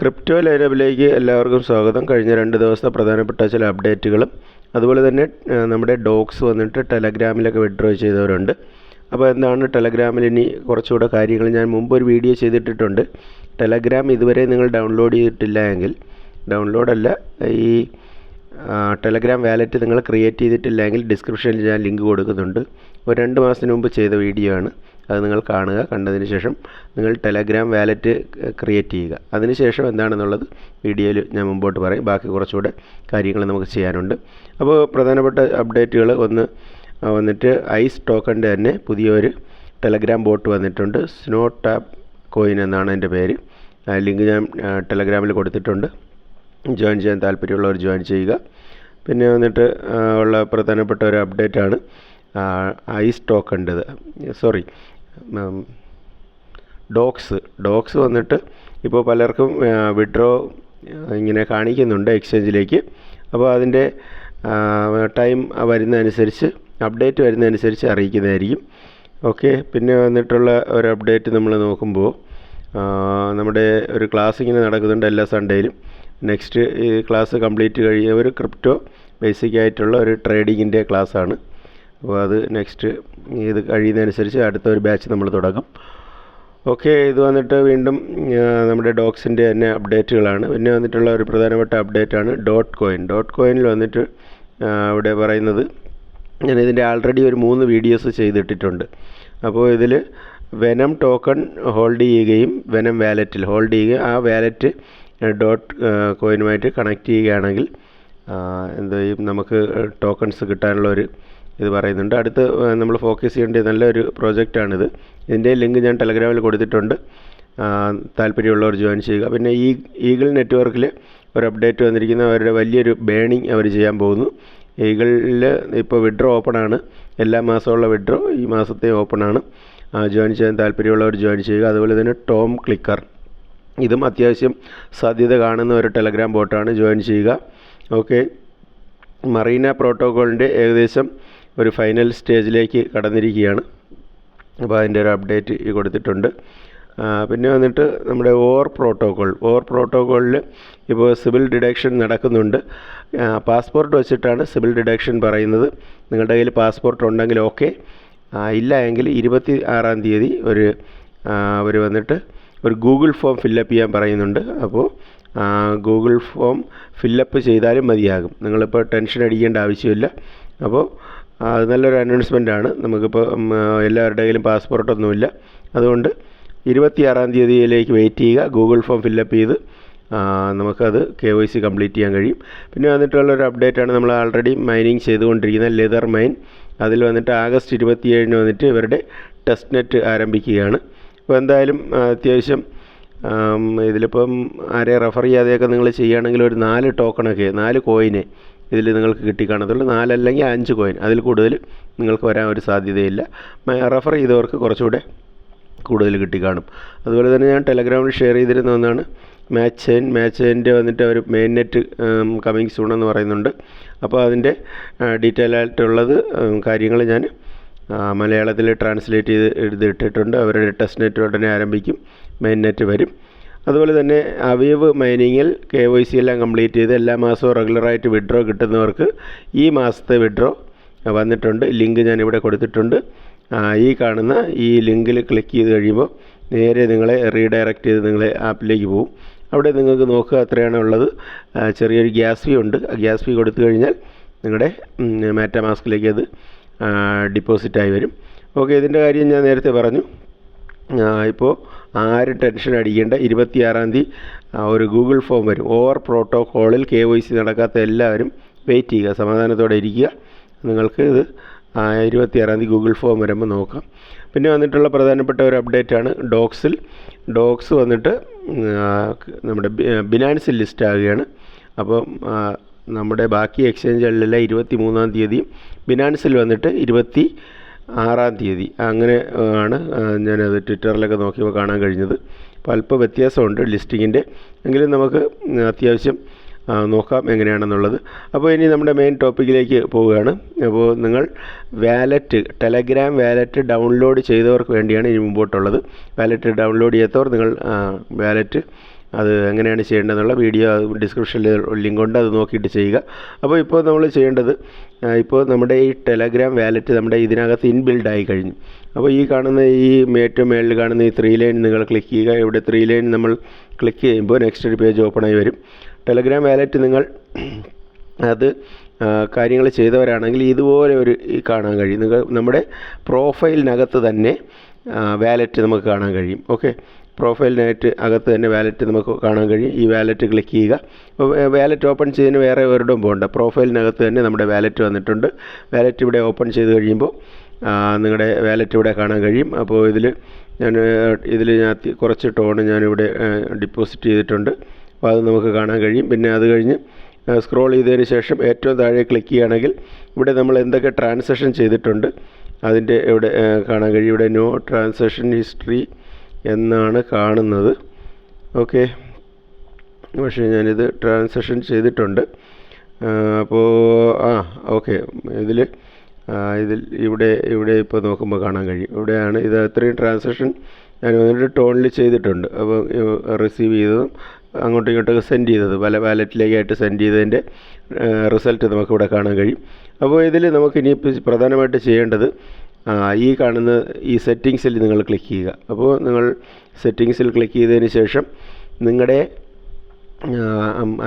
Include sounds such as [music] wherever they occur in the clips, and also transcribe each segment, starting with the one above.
Crypto ലൈനപ്പിലേക്ക് എല്ലാവർക്കും സ്വാഗതം. കഴിഞ്ഞ രണ്ട് ദിവസത്തെ പ്രധാനപ്പെട്ട ചില അപ്ഡേറ്റുകളും അതുപോലെ തന്നെ നമ്മുടെ ഡോഗ്സ് വന്നിട്ട് ടെലഗ്രാമിലൊക്കെ വിഡ്രോ ചെയ്തവരുണ്ട്. അപ്പോൾ എന്താണ് ടെലഗ്രാമിൽ ഇനി കുറച്ചുകൂടെ കാര്യങ്ങൾ? ഞാൻ മുമ്പ് ഒരു വീഡിയോ ചെയ്തിട്ടിട്ടുണ്ട്. ടെലഗ്രാം ഇതുവരെ നിങ്ങൾ ഡൗൺലോഡ് ചെയ്തിട്ടില്ല എങ്കിൽ ഡൗൺലോഡല്ല ഈ ടെലഗ്രാം വാലറ്റ് നിങ്ങൾ ക്രിയേറ്റ് ചെയ്തിട്ടില്ലെങ്കിൽ ഡിസ്ക്രിപ്ഷനിൽ ഞാൻ ലിങ്ക് കൊടുക്കുന്നുണ്ട്. ഒരു രണ്ട് മാസത്തിന് മുമ്പ് ചെയ്ത വീഡിയോ ആണ്. അത് നിങ്ങൾ കാണുക കണ്ടതിന് ശേഷം നിങ്ങൾ ടെലഗ്രാം വാലറ്റ് ക്രിയേറ്റ് ചെയ്യുക. അതിനുശേഷം എന്താണെന്നുള്ളത് വീഡിയോയിൽ ഞാൻ മുമ്പോട്ട് പറയും. ബാക്കി കുറച്ചുകൂടെ കാര്യങ്ങൾ നമുക്ക് ചെയ്യാനുണ്ട്. അപ്പോൾ പ്രധാനപ്പെട്ട അപ്ഡേറ്റുകൾ ഒന്ന് വന്നിട്ട് ഐസ് ടോക്കണിന്റെ തന്നെ പുതിയൊരു ടെലഗ്രാം ബോട്ട് വന്നിട്ടുണ്ട്. സ്നോ ടാപ്പ് കോയിൻ എന്നാണ് എന്റെ പേര്. ലിങ്ക് ഞാൻ ടെലഗ്രാമിൽ കൊടുത്തിട്ടുണ്ട്. ജോയിൻ ചെയ്യാൻ താല്പര്യമുള്ളവർ ജോയിൻ ചെയ്യുക. പിന്നെ വന്നിട്ട് ഉള്ള പ്രധാനപ്പെട്ട ഒരു അപ്ഡേറ്റ് ആണ്. ഐസ് ടോക്കണ്ടത് സോറി ഡോക്സ് ഡോക്സ് വന്നിട്ട് ഇപ്പോൾ പലർക്കും വിഡ്രോ ഇങ്ങനെ കാണിക്കുന്നുണ്ട് എക്സ്ചേഞ്ചിലേക്ക് അപ്പോൾ അതിന്റെ ടൈം വരുന്നതനുസരിച്ച് അപ്ഡേറ്റ് വരുന്നതനുസരിച്ച് അറിയിക്കുന്നതായിരിക്കും. ഓക്കെ പിന്നെ വന്നിട്ടുള്ള ഒരു അപ്ഡേറ്റ് നമ്മൾ നോക്കുമ്പോൾ നമ്മുടെ ഒരു ക്ലാസ് ഇങ്ങനെ നടക്കുന്നുണ്ട് എല്ലാ സൺഡേയിലും നെക്സ്റ്റ് ഈ ക്ലാസ് കംപ്ലീറ്റ് കഴിഞ്ഞ ഒരു ക്രിപ്റ്റോ ബേസിക് ആയിട്ടുള്ള ഒരു ട്രേഡിങ്ങിന്റെ ക്ലാസ്സാണ് അപ്പോൾ അത് നെക്സ്റ്റ് ഇത് കഴിയുന്നതനുസരിച്ച് അടുത്ത ഒരു ബാച്ച് നമ്മൾ തുടങ്ങും. ഓക്കെ ഇത് വന്നിട്ട് വീണ്ടും നമ്മുടെ ഡോക്സിന്റെ തന്നെ അപ്ഡേറ്റുകളാണ് പിന്നെ വന്നിട്ടുള്ള ഒരു പ്രധാനപ്പെട്ട അപ്ഡേറ്റാണ് ഡോട്ട് കോയിൻ ഡോട്ട് കോയിനിൽ വന്നിട്ട് ഇവിടെ പറയുന്നത് ഞാൻ ഇതിന്റെ ആൾറെഡി ഒരു മൂന്ന് വീഡിയോസ് ചെയ്തിട്ടിട്ടുണ്ട്. അപ്പോൾ ഇതിൽ വെനം ടോക്കൺ ഹോൾഡ് ചെയ്യുകയും വെനം വാലറ്റിൽ ഹോൾഡ് ചെയ്യുകയും ആ വാലറ്റ് ഡോട്ട് കോയിനുമായിട്ട് കണക്ട് ചെയ്യുകയാണെങ്കിൽ എന്ത് ചെയ്യും? നമുക്ക് ടോക്കൺസ് കിട്ടാനുള്ള ഒരു ഇത് പറയുന്നുണ്ട്. അടുത്ത് നമ്മൾ ഫോക്കസ് ചെയ്യേണ്ട നല്ലൊരു പ്രോജക്റ്റാണിത്. ഇതിന്റെ ലിങ്ക് ഞാൻ ടെലഗ്രാമിൽ കൊടുത്തിട്ടുണ്ട്. താല്പര്യമുള്ളവർ ജോയിൻ ചെയ്യുക. പിന്നെ ഈ ഈഗിൾ നെറ്റ്വർക്കിൽ ഒരു അപ്ഡേറ്റ് വന്നിരിക്കുന്ന അവരുടെ വലിയൊരു ബേണിംഗ് അവർ ചെയ്യാൻ പോകുന്നു. ഈഗിളിൽ ഇപ്പോൾ വിഡ്രോ ആണ് എല്ലാ മാസമുള്ള വിഡ്രോ ഈ മാസത്തെ ആണ് ജോയിൻ ചെയ്യാൻ താല്പര്യമുള്ളവർ ജോയിൻ ചെയ്യുക. അതുപോലെ തന്നെ ടോം ക്ലിക്കർ. ഇതും അത്യാവശ്യം സാധ്യത കാണുന്ന ഒരു ടെലഗ്രാം ബോട്ടാണ്. ജോയിൻ ചെയ്യുക. ഓക്കെ. മറീന പ്രോട്ടോകോളിന്റെ ഏകദേശം ഒരു ഫൈനൽ സ്റ്റേജിലേക്ക് കടന്നിരിക്കുകയാണ്. അപ്പോൾ അതിന്റെ ഒരു അപ്ഡേറ്റ് കൊടുത്തിട്ടുണ്ട്. പിന്നെ വന്നിട്ട് നമ്മുടെ ഓർ പ്രോട്ടോകോൾ. ഓർ പ്രോട്ടോകോളിൽ ഇപ്പോൾ സിവിൽ ഡിഡക്ഷൻ നടക്കുന്നുണ്ട്. പാസ്പോർട്ട് വെച്ചിട്ടാണ് സിവിൽ ഡിഡക്ഷൻ പറയുന്നത്. നിങ്ങളുടെ കയ്യിൽ പാസ്പോർട്ട് ഉണ്ടെങ്കിൽ ഓക്കെ. ഇല്ല എങ്കിൽ ഇരുപത്തി ആറാം തീയതി ഒരു അവർ വന്നിട്ട് ഒരു ഗൂഗിൾ ഫോം ഫില്ലപ്പ് ചെയ്യാൻ പറയുന്നുണ്ട്. അപ്പോൾ ഗൂഗിൾ ഫോം ഫില്ലപ്പ് ചെയ്താലും മതിയാകും. നിങ്ങളിപ്പോൾ ടെൻഷൻ അടിക്കേണ്ട ആവശ്യമില്ല. അപ്പോൾ നല്ലൊരു അനൗൺസ്മെന്റ് ആണ്. നമുക്കിപ്പോൾ എല്ലാവരുടെയും പാസ്പോർട്ടൊന്നുമില്ല. അതുകൊണ്ട് ഇരുപത്തിയാറാം തീയതിയിലേക്ക് വെയിറ്റ് ചെയ്യുക. ഗൂഗിൾ ഫോം ഫില്ലപ്പ് ചെയ്ത് നമുക്കത് കെ വൈ സി കംപ്ലീറ്റ് ചെയ്യാൻ കഴിയും. പിന്നെ വന്നിട്ടുള്ളൊരു അപ്ഡേറ്റാണ് നമ്മൾ ആൾറെഡി മൈനിങ് ചെയ്തുകൊണ്ടിരിക്കുന്ന ലെതർ മൈൻ. അതിൽ വന്നിട്ട് ആഗസ്റ്റ് ഇരുപത്തിയേഴിന് വന്നിട്ട് ഇവരുടെ ടെസ്റ്റ് നെറ്റ് ആരംഭിക്കുകയാണ്. അപ്പോൾ എന്തായാലും അത്യാവശ്യം ഇതിലിപ്പം ആരെ റെഫർ ചെയ്യാതെയൊക്കെ നിങ്ങൾ ചെയ്യുകയാണെങ്കിൽ ഒരു നാല് ടോക്കണൊക്കെ നാല് കോയിനെ ഇതിൽ നിങ്ങൾക്ക് കിട്ടിക്കാണത്തുള്ളൂ. നാലല്ലെങ്കിൽ അഞ്ച് കോയിൻ. അതിൽ കൂടുതൽ നിങ്ങൾക്ക് വരാൻ ഒരു സാധ്യതയില്ല. റെഫർ ചെയ്തവർക്ക് കുറച്ചുകൂടെ കൂടുതൽ കിട്ടിക്കാണും. അതുപോലെ തന്നെ ഞാൻ ടെലഗ്രാമിൽ ഷെയർ ചെയ്തിരുന്ന ഒന്നാണ് മാച്ച് ചെയിൻ. മാച്ച് ചെയിന്റെ വന്നിട്ട് ഒരു മെയിൻ നെറ്റ് കമ്മിങ് സൂൺ എന്ന് പറയുന്നുണ്ട്. അപ്പോൾ അതിന്റെ ഡീറ്റെയിൽ ആയിട്ടുള്ളത് കാര്യങ്ങൾ ഞാൻ മലയാളത്തിൽ ട്രാൻസ്ലേറ്റ് ചെയ്ത് എഴുതിയിട്ടിട്ടുണ്ട്. അവരുടെ ടെസ്റ്റ് നെറ്റ് ഉടനെ ആരംഭിക്കും. മെയിൻ നെറ്റ് വരും. അതുപോലെ തന്നെ അവയവ് മൈനിങ്ങിൽ കെ വൈ സി എല്ലാം കംപ്ലീറ്റ് ചെയ്ത് എല്ലാ മാസവും റെഗുലറായിട്ട് വിഡ്രോ കിട്ടുന്നവർക്ക് ഈ മാസത്തെ വിഡ്രോ വന്നിട്ടുണ്ട്. ലിങ്ക് ഞാനിവിടെ കൊടുത്തിട്ടുണ്ട്. ഈ കാണുന്ന ഈ ലിങ്കിൽ ക്ലിക്ക് ചെയ്ത് കഴിയുമ്പോൾ നേരെ നിങ്ങളെ റീഡയറക്റ്റ് ചെയ്ത് നിങ്ങളെ ആപ്പിലേക്ക് പോകും. അവിടെ നിങ്ങൾക്ക് നോക്കുക അത്രയാണ് ഉള്ളത്. ചെറിയൊരു ഗ്യാസ് ഫീ ഉണ്ട്. ഗ്യാസ് ഫീ കൊടുത്തു കഴിഞ്ഞാൽ നിങ്ങളുടെ മാസ്കിലേക്ക് അത് ഡിപ്പോസിറ്റായി വരും. ഓക്കെ ഇതിന്റെ കാര്യം ഞാൻ നേരത്തെ പറഞ്ഞു. ഇപ്പോൾ ആരും ടെൻഷൻ അടിക്കേണ്ട. ഇരുപത്തിയാറാം തീയതി ഒരു ഗൂഗിൾ ഫോം വരും. ഓവർ പ്രോട്ടോക്കോളിൽ കെ വൈ സി നടക്കാത്ത എല്ലാവരും വെയിറ്റ് ചെയ്യുക. സമാധാനത്തോടെ ഇരിക്കുക. നിങ്ങൾക്ക് ഇത് ഇരുപത്തിയാറാം തീയതി ഗൂഗിൾ ഫോം വരുമ്പോൾ നോക്കാം. പിന്നെ വന്നിട്ടുള്ള പ്രധാനപ്പെട്ട ഒരു അപ്ഡേറ്റ് ആണ് ഡോക്സിൽ ഡോക്സ് വന്നിട്ട് നമ്മുടെ ബിനാൻസിൽ ലിസ്റ്റ് ആകുകയാണ്. അപ്പം നമ്മുടെ ബാക്കി എക്സ്ചേഞ്ചുകളിലെല്ലാം ഇരുപത്തി മൂന്നാം തീയതി ബിനാൻസിൽ വന്നിട്ട് ഇരുപത്തി ആറാം തീയതി. അങ്ങനെ ആണ് ഞാനത് ട്വിറ്ററിലൊക്കെ നോക്കിയപ്പോൾ കാണാൻ കഴിഞ്ഞത്. അപ്പോൾ അല്പം വ്യത്യാസമുണ്ട് ലിസ്റ്റിങ്ങിന്റെ എങ്കിലും നമുക്ക് അത്യാവശ്യം നോക്കാം എങ്ങനെയാണെന്നുള്ളത്. അപ്പോൾ ഇനി നമ്മുടെ മെയിൻ ടോപ്പിക്കിലേക്ക് പോവുകയാണ്. അപ്പോൾ നിങ്ങൾ വാലറ്റ് ടെലഗ്രാം വാലറ്റ് ഡൗൺലോഡ് ചെയ്തവർക്ക് വേണ്ടിയാണ് ഇനി മുമ്പോട്ടുള്ളത്. വാലറ്റ് ഡൗൺലോഡ് ചെയ്യാത്തവർ നിങ്ങൾ വാലറ്റ് അത് എങ്ങനെയാണ് ചെയ്യേണ്ടതെന്നുള്ള വീഡിയോ ഡിസ്ക്രിപ്ഷനിൽ ലിങ്ക് ഉണ്ട് അത് നോക്കിയിട്ട് ചെയ്യുക. അപ്പോൾ ഇപ്പോൾ നമ്മൾ ചെയ്യേണ്ടത് ഇപ്പോൾ നമ്മുടെ ഈ ടെലഗ്രാം വാലറ്റ് നമ്മുടെ ഇതിനകത്ത് ഇൻബിൽഡ് ആയി കഴിഞ്ഞു. അപ്പോൾ ഈ കാണുന്ന ഈ ഏറ്റവും മേളിൽ കാണുന്ന ഈ ത്രീ ലൈൻ നിങ്ങൾ ക്ലിക്ക് ചെയ്യുക. ഇവിടെ ത്രീ ലൈൻ നമ്മൾ ക്ലിക്ക് ചെയ്യുമ്പോൾ നെക്സ്റ്റ് ഒരു പേജ് ഓപ്പൺ ആയി വരും. ടെലഗ്രാം വാലറ്റ് നിങ്ങൾ [clears throat] അത് കാര്യങ്ങൾ ചെയ്തവരാണെങ്കിൽ ഇതുപോലെ ഒരു കാണാൻ കഴിയും. നിങ്ങൾ നമ്മുടെ പ്രൊഫൈലിനകത്ത് തന്നെ വാലറ്റ് നമുക്ക് കാണാൻ കഴിയും. ഓക്കെ പ്രൊഫൈലിനായിട്ട് അകത്ത് തന്നെ വാലറ്റ് നമുക്ക് കാണാൻ കഴിയും. ഈ വാലറ്റ് ക്ലിക്ക് ചെയ്യുക. വാലറ്റ് ഓപ്പൺ ചെയ്യുന്നതിന് വേറെ ഒരിടം പോകണ്ട പ്രൊഫൈലിനകത്ത് തന്നെ നമ്മുടെ വാലറ്റ് വന്നിട്ടുണ്ട്. വാലറ്റ് ഇവിടെ ഓപ്പൺ ചെയ്ത് കഴിയുമ്പോൾ നിങ്ങളുടെ വാലറ്റ് ഇവിടെ കാണാൻ കഴിയും. അപ്പോൾ ഇതിൽ ഞാൻ ഇതിൽ ഞാൻ കുറച്ച് ടോൺ ഞാനിവിടെ ഡിപ്പോസിറ്റ് ചെയ്തിട്ടുണ്ട്. അപ്പോൾ അത് നമുക്ക് കാണാൻ കഴിയും. പിന്നെ അത് കഴിഞ്ഞ് സ്ക്രോൾ ചെയ്തതിന് ശേഷം ഏറ്റവും താഴെ ക്ലിക്ക് ചെയ്യുകയാണെങ്കിൽ ഇവിടെ നമ്മൾ എന്തൊക്കെ ട്രാൻസാക്ഷൻ ചെയ്തിട്ടുണ്ട് അതിന്റെ ഇവിടെ കാണാൻ കഴിയും. ഇവിടെ നോ ട്രാൻസാക്ഷൻ ഹിസ്റ്ററി എന്നാണ് കാണുന്നത്. ഓക്കെ. പക്ഷേ ഞാനിത് ട്രാൻസാക്ഷൻ ചെയ്തിട്ടുണ്ട്. അപ്പോൾ ആ ഓക്കെ. ഇതിൽ ഇതിൽ ഇവിടെ ഇവിടെ ഇപ്പോൾ നോക്കുമ്പോൾ കാണാൻ കഴിയും. ഇവിടെയാണ് ഇത് അത്രയും ട്രാൻസാക്ഷൻ ഞാൻ വന്നിട്ട് ടോണിൽ ചെയ്തിട്ടുണ്ട്. അപ്പോൾ റിസീവ് ചെയ്തതും അങ്ങോട്ടും ഇങ്ങോട്ടൊക്കെ സെൻഡ് ചെയ്തത്. പല വാലറ്റിലേക്കായിട്ട് സെൻഡ് ചെയ്തതിന്റെ റിസൾട്ട് നമുക്കിവിടെ കാണാൻ കഴിയും. അപ്പോൾ ഇതിൽ നമുക്ക് ഇനി പ്രധാനമായിട്ട് ചെയ്യേണ്ടത് ഈ കാണുന്ന ഈ സെറ്റിങ്സിൽ നിങ്ങൾ ക്ലിക്ക് ചെയ്യുക. അപ്പോൾ നിങ്ങൾ സെറ്റിങ്സിൽ ക്ലിക്ക് ചെയ്തതിന് ശേഷം നിങ്ങളുടെ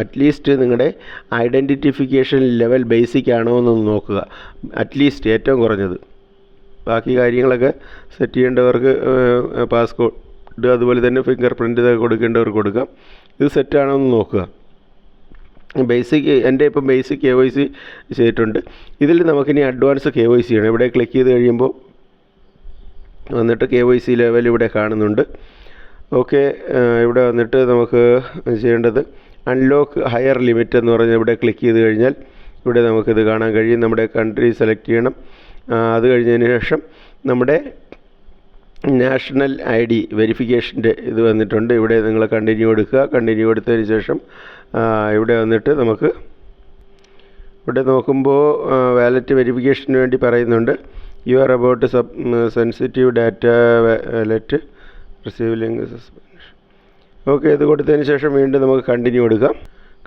അറ്റ്ലീസ്റ്റ് നിങ്ങളുടെ ഐഡന്റിഫിക്കേഷൻ ലെവൽ ബേസിക് ആണോ എന്നൊന്ന് നോക്കുക. അറ്റ്ലീസ്റ്റ് ഏറ്റവും കുറഞ്ഞത്. ബാക്കി കാര്യങ്ങളൊക്കെ സെറ്റ് ചെയ്യേണ്ടവർക്ക് പാസ്കോഡ് അതുപോലെ തന്നെ ഫിംഗർ പ്രിന്റ് കൊടുക്കേണ്ടവർക്ക് കൊടുക്കാം. ഇത് സെറ്റാണോ എന്ന് നോക്കുക. ബേസിക് എന്റെ ഇപ്പം ബേസിക് കെ വൈ സി ചെയ്തിട്ടുണ്ട്. ഇതിൽ നമുക്കിനി അഡ്വാൻസ് കെ വൈ സി ആണ് ഇവിടെ ക്ലിക്ക് ചെയ്ത് കഴിയുമ്പോൾ വന്നിട്ട് കെ വൈ സി ലെവൽ ഇവിടെ കാണുന്നുണ്ട്. ഓക്കെ ഇവിടെ വന്നിട്ട് നമുക്ക് ചെയ്യേണ്ടത് അൺലോക്ക് ഹയർ ലിമിറ്റ് എന്ന് പറഞ്ഞ് ഇവിടെ ക്ലിക്ക് ചെയ്ത് കഴിഞ്ഞാൽ ഇവിടെ നമുക്കിത് കാണാൻ കഴിയും. നമ്മുടെ കൺട്രി സെലക്ട് ചെയ്യണം. അത് കഴിഞ്ഞതിന് ശേഷം നമ്മുടെ നാഷണൽ ഐ ഡി വെരിഫിക്കേഷന്റെ ഇത് വന്നിട്ടുണ്ട്. ഇവിടെ നിങ്ങൾ കണ്ടിന്യൂ എടുക്കുക. കണ്ടിന്യൂ എടുത്തതിന് ശേഷം ഇവിടെ വന്നിട്ട് നമുക്ക് ഇവിടെ നോക്കുമ്പോൾ വാലറ്റ് വെരിഫിക്കേഷന് വേണ്ടി പറയുന്നുണ്ട്. You are about sub sensitive data wallet receive link suspension okay ഇത് കൊടുത്തതിന് ശേഷം വീണ്ടും നമുക്ക് കണ്ടിന്യൂ എടുക്കാം.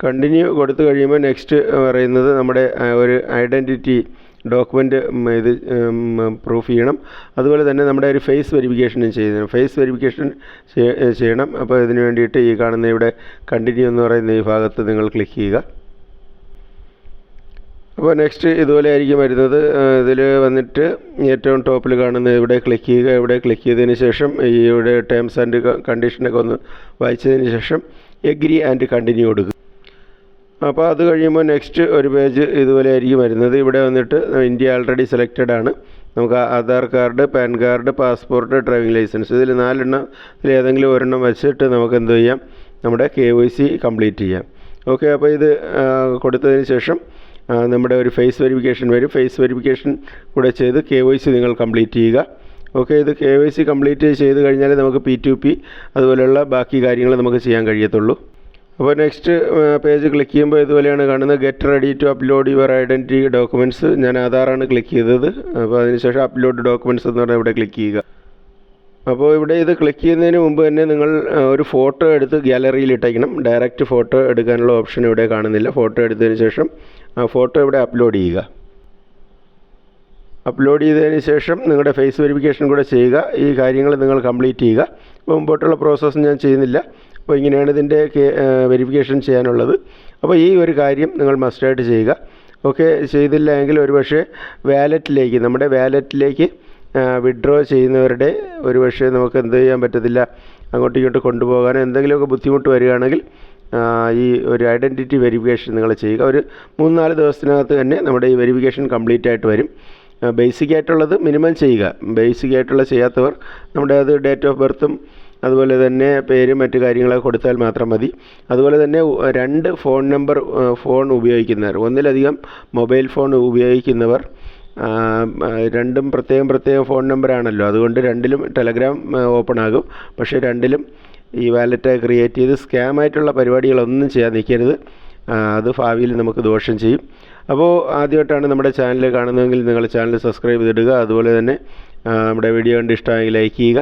കണ്ടിന്യൂ കൊടുത്തു കഴിയുമ്പോൾ നെക്സ്റ്റ് പറയുന്നത് നമ്മുടെ ഒരു ഐഡന്റിറ്റി ഡോക്യുമെന്റ് ഇത് പ്രൂഫ് ചെയ്യണം. അതുപോലെ തന്നെ നമ്മുടെ ഒരു ഫേസ് വെരിഫിക്കേഷനും ചെയ്യണം. ഫേസ് വെരിഫിക്കേഷൻ ചെയ്യണം. അപ്പോൾ ഇതിന് വേണ്ടിയിട്ട് ഈ കാണുന്ന ഇവിടെ കണ്ടിന്യൂ എന്ന് പറയുന്ന ഈ ഭാഗത്ത് നിങ്ങൾ ക്ലിക്ക് ചെയ്യുക. അപ്പോൾ നെക്സ്റ്റ് ഇതുപോലെ ആയിരിക്കും വരുന്നത്. ഇതിൽ വന്നിട്ട് ഏറ്റവും ടോപ്പിൽ കാണുന്ന ഇവിടെ ക്ലിക്ക് ചെയ്യുക. ഇവിടെ ക്ലിക്ക് ചെയ്തതിന് ശേഷം ഈ ഇവിടെ ടേംസ് ആൻഡ് കണ്ടീഷനൊക്കെ ഒന്ന് വായിച്ചതിന് ശേഷം എഗ്രി ആൻഡ് കണ്ടിന്യൂ കൊടുക്കുക. അപ്പോൾ അത് കഴിയുമ്പോൾ നെക്സ്റ്റ് ഒരു പേജ് ഇതുപോലെ ആയിരിക്കും വരുന്നത്. ഇവിടെ വന്നിട്ട് ഇന്ത്യ ആൾറെഡി സെലക്റ്റഡ് ആണ്. നമുക്ക് Aadhaar card PAN card passport driving licence ഇതിൽ നാലെണ്ണം ഇതിൽ ഏതെങ്കിലും ഒരെണ്ണം വെച്ചിട്ട് നമുക്ക് എന്ത് ചെയ്യാം? നമ്മുടെ കെ വൈ സി കംപ്ലീറ്റ് ചെയ്യാം. ഓക്കെ അപ്പോൾ ഇത് കൊടുത്തതിന് ശേഷം നമ്മുടെ ഒരു ഫേസ് വെരിഫിക്കേഷൻ വരും. ഫേസ് വെരിഫിക്കേഷൻ കൂടെ ചെയ്ത് കെ വൈ സി നിങ്ങൾ കംപ്ലീറ്റ് ചെയ്യുക. ഓക്കെ ഇത് കെ വൈ സി കംപ്ലീറ്റ് ചെയ്ത് കഴിഞ്ഞാൽ നമുക്ക് പി ടു പി അതുപോലെയുള്ള ബാക്കി കാര്യങ്ങൾ നമുക്ക് ചെയ്യാൻ കഴിയത്തുള്ളൂ. അപ്പോൾ നെക്സ്റ്റ് പേജ് ക്ലിക്ക് ചെയ്യുമ്പോൾ ഇതുപോലെയാണ് കാണുന്നത്. Get ready to upload your identity documents ഞാൻ ആധാറാണ് ക്ലിക്ക് ചെയ്തത്. അപ്പോൾ അതിനുശേഷം അപ്ലോഡ് ഡോക്യുമെന്റ്സ് എന്ന് പറഞ്ഞാൽ ഇവിടെ ക്ലിക്ക് ചെയ്യുക. അപ്പോൾ ഇവിടെ ഇത് ക്ലിക്ക് ചെയ്യുന്നതിന് മുമ്പ് തന്നെ നിങ്ങൾ ഒരു ഫോട്ടോ എടുത്ത് ഗാലറിയിൽ ഇട്ടേക്കണം. ഡയറക്റ്റ് ഫോട്ടോ എടുക്കാനുള്ള ഓപ്ഷൻ ഇവിടെ കാണുന്നില്ല. ഫോട്ടോ എടുത്തതിന് ശേഷം ആ ഫോട്ടോ ഇവിടെ അപ്ലോഡ് ചെയ്യുക. അപ്ലോഡ് ചെയ്തതിന് ശേഷം നിങ്ങളുടെ ഫേസ് വെരിഫിക്കേഷൻ കൂടെ ചെയ്യുക. ഈ കാര്യങ്ങൾ നിങ്ങൾ കംപ്ലീറ്റ് ചെയ്യുക. അപ്പോൾ മുമ്പോട്ടുള്ള പ്രോസസ്സ് ഞാൻ ചെയ്യുന്നില്ല. അപ്പോൾ ഇങ്ങനെയാണ് ഇതിന്റെ വെരിഫിക്കേഷൻ ചെയ്യാനുള്ളത്. അപ്പോൾ ഈ ഒരു കാര്യം നിങ്ങൾ മസ്റ്റായിട്ട് ചെയ്യുക. ഓക്കെ ചെയ്തില്ല എങ്കിൽ ഒരുപക്ഷെ വാലറ്റിലേക്ക് നമ്മുടെ വാലറ്റിലേക്ക് വിഡ്രോ ചെയ്യുന്നവരുടെ ഒരുപക്ഷെ നമുക്ക് എന്ത് ചെയ്യാൻ പറ്റത്തില്ല. അങ്ങോട്ടും ഇങ്ങോട്ടും കൊണ്ടുപോകാൻ എന്തെങ്കിലുമൊക്കെ ബുദ്ധിമുട്ട് വരികയാണെങ്കിൽ ഈ ഒരു ഐഡന്റിറ്റി വെരിഫിക്കേഷൻ നിങ്ങൾ ചെയ്യുക. ഒരു മൂന്ന് നാല് ദിവസത്തിനകത്ത് തന്നെ നമ്മുടെ ഈ വെരിഫിക്കേഷൻ കംപ്ലീറ്റ് ആയിട്ട് വരും. ബേസിക് ആയിട്ടുള്ളത് മിനിമം ചെയ്യുക. ബേസിക് ആയിട്ടുള്ള ചെയ്യാത്തവർ നമ്മുടെ അത് ഡേറ്റ് ഓഫ് ബർത്തും അതുപോലെ തന്നെ പേരും മറ്റു കാര്യങ്ങളൊക്കെ കൊടുത്താൽ മാത്രം മതി. അതുപോലെ തന്നെ രണ്ട് ഫോൺ നമ്പർ ഫോൺ ഉപയോഗിക്കുന്നവർ ഒന്നിലധികം മൊബൈൽ ഫോൺ ഉപയോഗിക്കുന്നവർ രണ്ടും പ്രത്യേകം പ്രത്യേകം ഫോൺ നമ്പറാണല്ലോ അതുകൊണ്ട് രണ്ടിലും ടെലഗ്രാം ഓപ്പൺ ആകും. പക്ഷേ രണ്ടിലും ഈ വാലറ്റ് ക്രിയേറ്റ് ചെയ്ത് സ്കാം ആയിട്ടുള്ള പരിപാടികളൊന്നും ചെയ്യാൻ നിൽക്കരുത്. അത് ഭാവിയിൽ നമുക്ക് ദോഷം ചെയ്യും. അപ്പോൾ ആദ്യമായിട്ടാണ് നമ്മുടെ ചാനൽ കാണുന്നതെങ്കിൽ നിങ്ങൾ ചാനൽ സബ്സ്ക്രൈബ് ചെയ്തിടുക. അതുപോലെ തന്നെ നമ്മുടെ വീഡിയോ കണ്ട് ഇഷ്ടമായെങ്കിൽ ലൈക്ക് ചെയ്യുക.